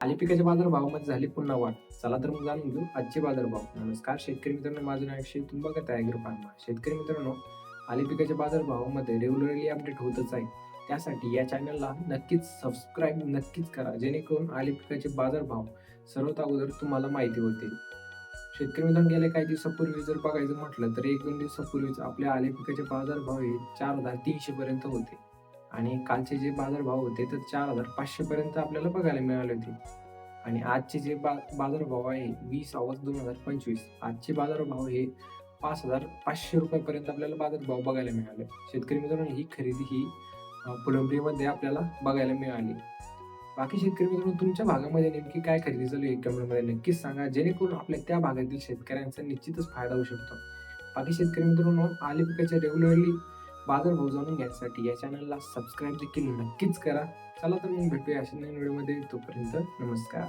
आली पिकाच्या बाजारभावामध्ये झाली पुन्हा वाढ. चला तर मग जाणून घेऊ आजचे बाजारभाव. नमस्कार शेतकरी मित्रांनो माझं नाव अक्षय तुम्ही बघत आहे फार्मा शेतकरी मित्रांनो आली पिकाच्या बाजारभावामध्ये रेग्युलरली अपडेट होतच आहे. त्यासाठी या चॅनलला नक्कीच सबस्क्राईब नक्कीच करा जेणेकरून आली पिकाचे बाजारभाव सर्वात अगोदर तुम्हाला माहिती होतील शेतकरी मित्रांनो गेल्या काही दिवसापूर्वी जर बघायचं म्हटलं तर एक दोन दिवसापूर्वीच आपल्या आले पिकाचे बाजारभाव हे चार हजार तीनशे पर्यंत होते. आणि कालचे जे बाजारभाव होते तर चार हजार पाचशे पर्यंत आपल्याला बघायला मिळाले होते. आणि आजचे जे बा बाजारभाव आहे वीस ऑगस्ट दोन हजार पंचवीस. आजचे बाजारभाव हे पाच हजार पाचशे रुपयापर्यंत आपल्याला बाजारभाव बघायला मिळाले. शेतकरी मित्रांनो ही खरेदी ही फुलंबरीमध्ये आपल्याला बघायला मिळाली. बाकी शेतकरी मित्रांनो तुमच्या भागामध्ये नेमकी काय खरेदी चालू आहे? कमेंटमध्ये नक्कीच सांगा. जेणेकरून आपल्या त्या भागातील शेतकऱ्यांचा निश्चितच फायदा होऊ शकतो. बाकी शेतकरी मित्रांनो आले पिकाच्या रेग्युलरली बाजारभाव जाणून घ्यायसाठी या चॅनलला सबस्क्राईब देखील नक्कीच करा. चला तर मग भेटूया अशा नवीन व्हिडिओमध्ये तोपर्यंत नमस्कार.